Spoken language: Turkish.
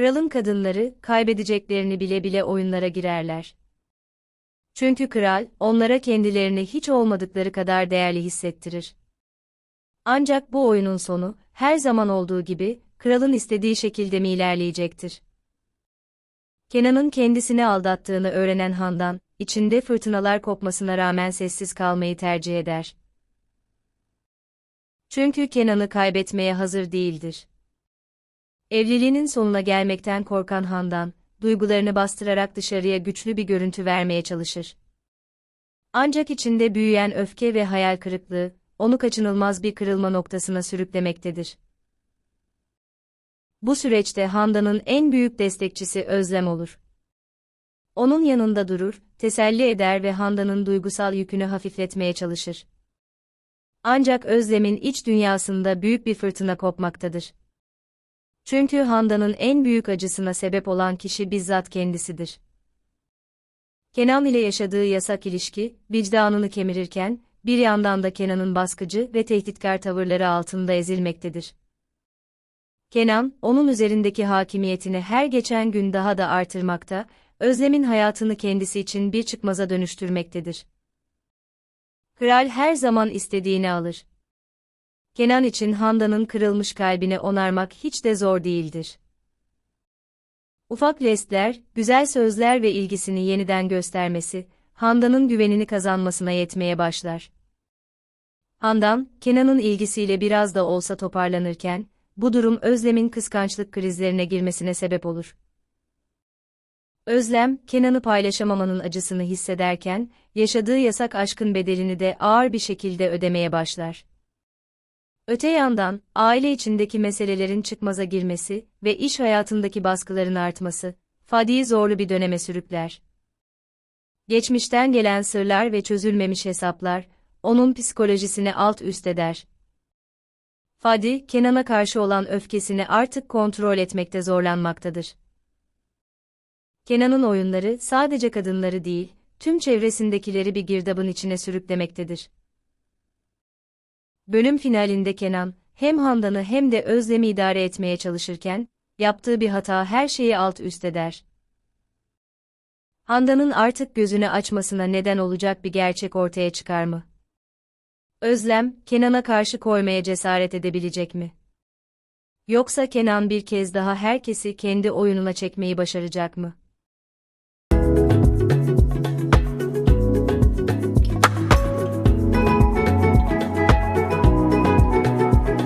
Kralın kadınları, kaybedeceklerini bile bile oyunlara girerler. Çünkü kral, onlara kendilerini hiç olmadıkları kadar değerli hissettirir. Ancak bu oyunun sonu, her zaman olduğu gibi, kralın istediği şekilde mi ilerleyecektir? Kenan'ın kendisini aldattığını öğrenen Handan, içinde fırtınalar kopmasına rağmen sessiz kalmayı tercih eder. Çünkü Kenan'ı kaybetmeye hazır değildir. Evliliğinin sonuna gelmekten korkan Handan, duygularını bastırarak dışarıya güçlü bir görüntü vermeye çalışır. Ancak içinde büyüyen öfke ve hayal kırıklığı, onu kaçınılmaz bir kırılma noktasına sürüklemektedir. Bu süreçte Handan'ın en büyük destekçisi Özlem olur. Onun yanında durur, teselli eder ve Handan'ın duygusal yükünü hafifletmeye çalışır. Ancak Özlem'in iç dünyasında büyük bir fırtına kopmaktadır. Çünkü Handan'ın en büyük acısına sebep olan kişi bizzat kendisidir. Kenan ile yaşadığı yasak ilişki, vicdanını kemirirken, bir yandan da Kenan'ın baskıcı ve tehditkar tavırları altında ezilmektedir. Kenan, onun üzerindeki hakimiyetini her geçen gün daha da artırmakta, Özlem'in hayatını kendisi için bir çıkmaza dönüştürmektedir. Kral her zaman istediğini alır. Kenan için Handan'ın kırılmış kalbini onarmak hiç de zor değildir. Ufak jestler, güzel sözler ve ilgisini yeniden göstermesi, Handan'ın güvenini kazanmasına yetmeye başlar. Handan, Kenan'ın ilgisiyle biraz da olsa toparlanırken, bu durum Özlem'in kıskançlık krizlerine girmesine sebep olur. Özlem, Kenan'ı paylaşamamanın acısını hissederken, yaşadığı yasak aşkın bedelini de ağır bir şekilde ödemeye başlar. Öte yandan, aile içindeki meselelerin çıkmaza girmesi ve iş hayatındaki baskıların artması, Fadi'yi zorlu bir döneme sürükler. Geçmişten gelen sırlar ve çözülmemiş hesaplar, onun psikolojisini alt üst eder. Fadi, Kenan'a karşı olan öfkesini artık kontrol etmekte zorlanmaktadır. Kenan'ın oyunları sadece kadınları değil, tüm çevresindekileri bir girdabın içine sürüklemektedir. Bölüm finalinde Kenan, hem Handan'ı hem de Özlem'i idare etmeye çalışırken, yaptığı bir hata her şeyi alt üst eder. Handan'ın artık gözünü açmasına neden olacak bir gerçek ortaya çıkar mı? Özlem, Kenan'a karşı koymaya cesaret edebilecek mi? Yoksa Kenan bir kez daha herkesi kendi oyununa çekmeyi başaracak mı?